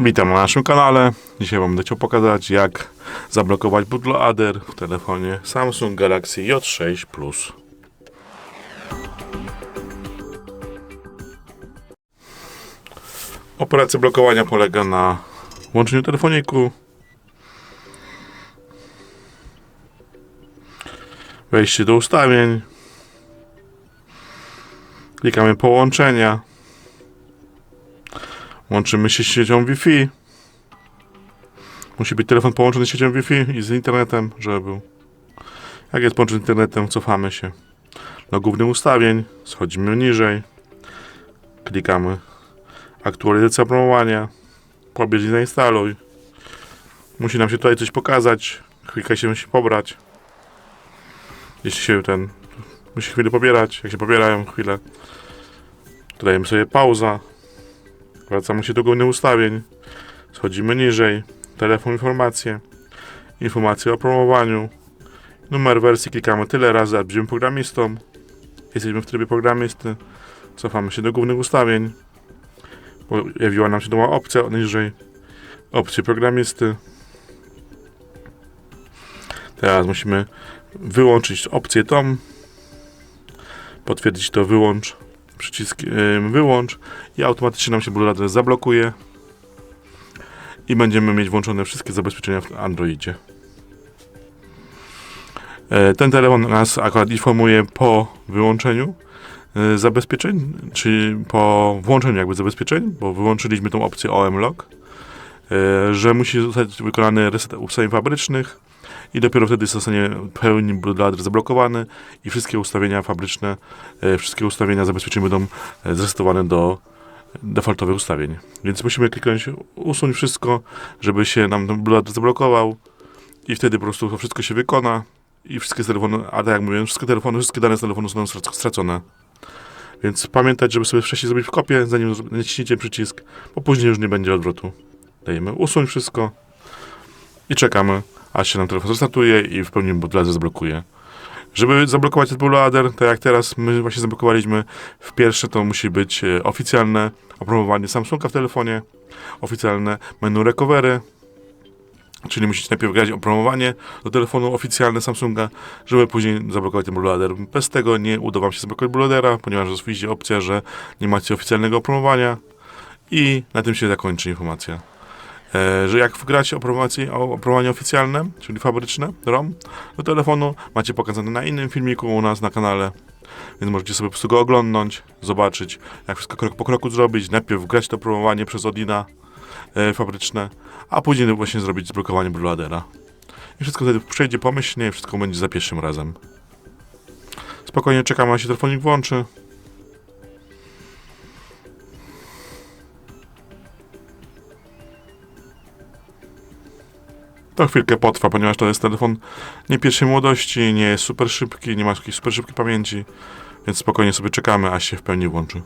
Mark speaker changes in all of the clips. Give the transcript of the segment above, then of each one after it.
Speaker 1: Witam na naszym kanale. Dzisiaj Wam będę pokazać, jak zablokować bootloader w telefonie Samsung Galaxy J6 Plus. Operacja blokowania polega na włączeniu telefoniku, wejście do ustawień, klikamy połączenia, Łączymy się z siecią Wi-Fi. Musi być telefon połączony z siecią Wi-Fi i z internetem, żeby był. Jak jest połączony z internetem, cofamy się do głównych ustawień, schodzimy niżej, klikamy aktualizacja promowania, pobierz i zainstaluj. Musi nam się tutaj coś pokazać, chwilkę się musi pobrać. Jeśli się ten, musi chwilę pobierać, jak się pobierają chwilę, to dajemy sobie pauza, Wracamy się do głównych ustawień. Schodzimy niżej. Telefon, informacje. Informacje o promowaniu. Numer wersji klikamy tyle razy, aż będziemy programistą. Jesteśmy w trybie programisty. Cofamy się do głównych ustawień. Pojawiła nam się nowa opcja niżej. Opcje programisty. Teraz musimy wyłączyć opcję tą. Potwierdzić to wyłącz przycisk yy, wyłącz i automatycznie nam się bootloader zablokuje i będziemy mieć włączone wszystkie zabezpieczenia w Androidzie. E, Ten telefon nas akurat informuje po wyłączeniu e, zabezpieczeń, czyli po włączeniu jakby zabezpieczeń, bo wyłączyliśmy tą opcję OM Lock, e, że musi zostać wykonany reset ustawień fabrycznych i dopiero wtedy zostanie pełni bootloader zablokowany i wszystkie ustawienia fabryczne, e, wszystkie ustawienia zabezpieczeń będą e, zresetowane do defaultowych ustawień. Więc musimy kliknąć usuń wszystko, żeby się nam bootloader zablokował i wtedy po prostu to wszystko się wykona i wszystkie telefony, a tak jak mówię, wszystkie telefony, wszystkie dane z telefonu są strac- stracone. Więc pamiętać, żeby sobie wcześniej zrobić kopię, zanim naciśniecie przycisk, bo później już nie będzie odwrotu. Dajemy usuń wszystko i czekamy, aż się nam telefon restartuje i w pełni bootloader zablokuje. Żeby zablokować ten bootloader, tak jak teraz my właśnie zablokowaliśmy, w pierwsze to musi być e, oficjalne opromowanie Samsunga w telefonie, oficjalne menu recovery, czyli musicie najpierw grać opromowanie do telefonu oficjalne Samsunga, żeby później zablokować ten bootloader. Bez tego nie uda wam się zablokować bootloadera, ponieważ wyjdzie opcja, że nie macie oficjalnego opromowania i na tym się zakończy informacja że jak wgracie opromocje, o opromowanie oficjalne, czyli fabryczne ROM do telefonu, macie pokazane na innym filmiku u nas na kanale, więc możecie sobie po prostu go oglądnąć, zobaczyć, jak wszystko krok po kroku zrobić, najpierw wgrać to opromowanie przez Odina e, fabryczne, a później właśnie zrobić zblokowanie bootloadera. I wszystko wtedy przejdzie pomyślnie, wszystko będzie za pierwszym razem. Spokojnie czekamy, aż się telefonik włączy. To chwilkę potrwa, ponieważ to jest telefon nie pierwszej młodości, nie jest super szybki, nie ma jakiejś super szybkiej pamięci, więc spokojnie sobie czekamy, aż się w pełni włączy.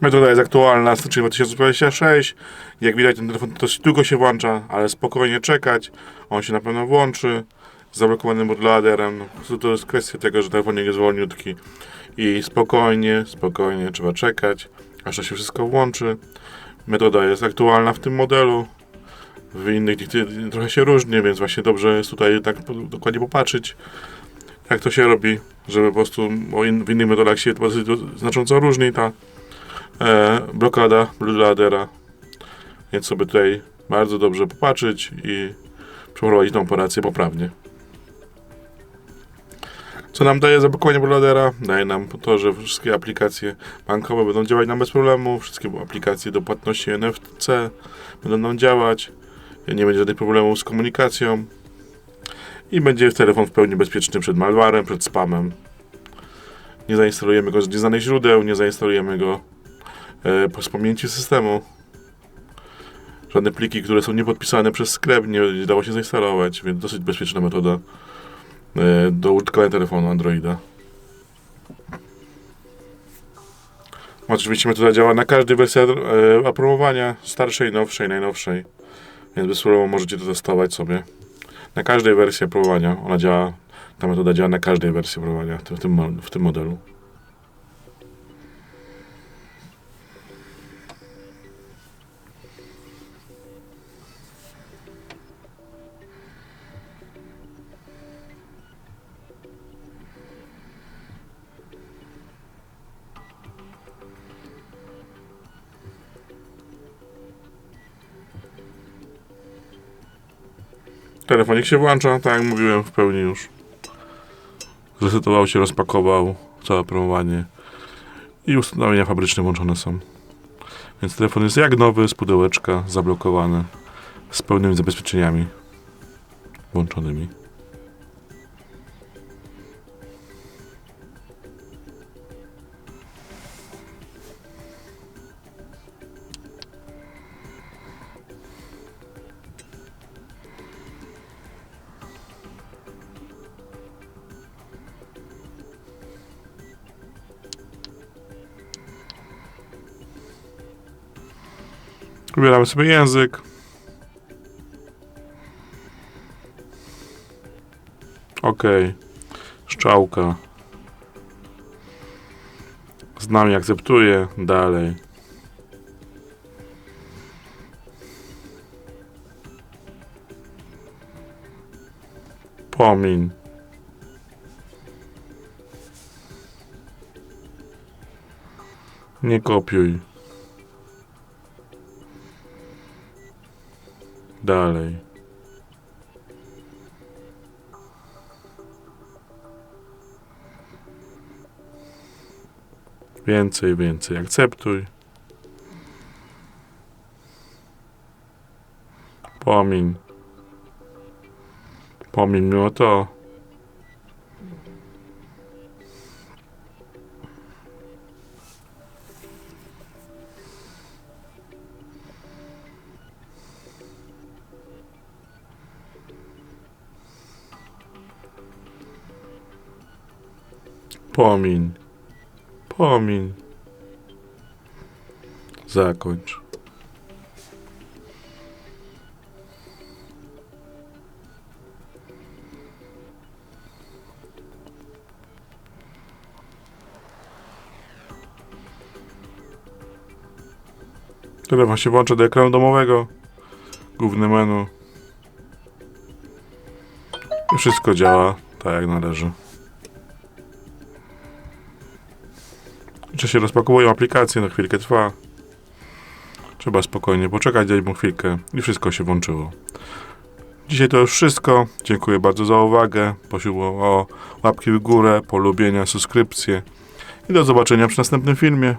Speaker 1: Metoda jest aktualna, styczeń 2026. Jak widać, ten telefon dosyć długo się włącza, ale spokojnie czekać. On się na pewno włączy z zablokowanym bootloaderem. No, to jest kwestia tego, że telefonik jest wolniutki i spokojnie, spokojnie trzeba czekać, aż to się wszystko włączy. Metoda jest aktualna w tym modelu. W innych trochę się różni, więc właśnie dobrze jest tutaj tak dokładnie popatrzeć, jak to się robi, żeby po prostu w innych metodach się znacząco różni ta e, blokada bootloadera. Więc sobie tutaj bardzo dobrze popatrzeć i przeprowadzić tą operację poprawnie. Co nam daje zablokowanie bootloadera? Daje nam to, że wszystkie aplikacje bankowe będą działać nam bez problemu, wszystkie aplikacje do płatności NFC będą nam działać, nie będzie żadnych problemów z komunikacją i będzie telefon w pełni bezpieczny przed malwarem, przed spamem. Nie zainstalujemy go z nieznanych źródeł, nie zainstalujemy go e, po- z pamięci systemu. Żadne pliki, które są niepodpisane przez sklep, nie, dało się zainstalować, więc dosyć bezpieczna metoda e, do użytkowania telefonu Androida. Oczywiście metoda działa na każdej wersji e, oprogramowania, starszej, nowszej, najnowszej, więc bez problemu możecie to testować sobie. Na każdej wersji oprogramowania ona działa, ta metoda działa na każdej wersji oprogramowania w tym, w tym modelu. Telefonik się włącza, tak jak mówiłem, w pełni już. Zresetował się, rozpakował całe promowanie i ustawienia fabryczne włączone są. Więc telefon jest jak nowy, z pudełeczka, zablokowany, z pełnymi zabezpieczeniami włączonymi. Wybieramy sobie język. OK. Szczałka. Znam i akceptuję. Dalej. Pomin. Nie kopiuj. Dalej. Więcej, więcej. Akceptuj. Pomin. Pomin mimo to. Pomin. Pomin. Zakończ. Telefon się włącza do ekranu domowego. Główne menu. I wszystko działa tak jak należy. Się rozpakowują aplikacje, na chwilkę trwa. Trzeba spokojnie poczekać, dać mu chwilkę i wszystko się włączyło. Dzisiaj to już wszystko. Dziękuję bardzo za uwagę. Prosił o łapki w górę, polubienia, subskrypcje i do zobaczenia przy następnym filmie.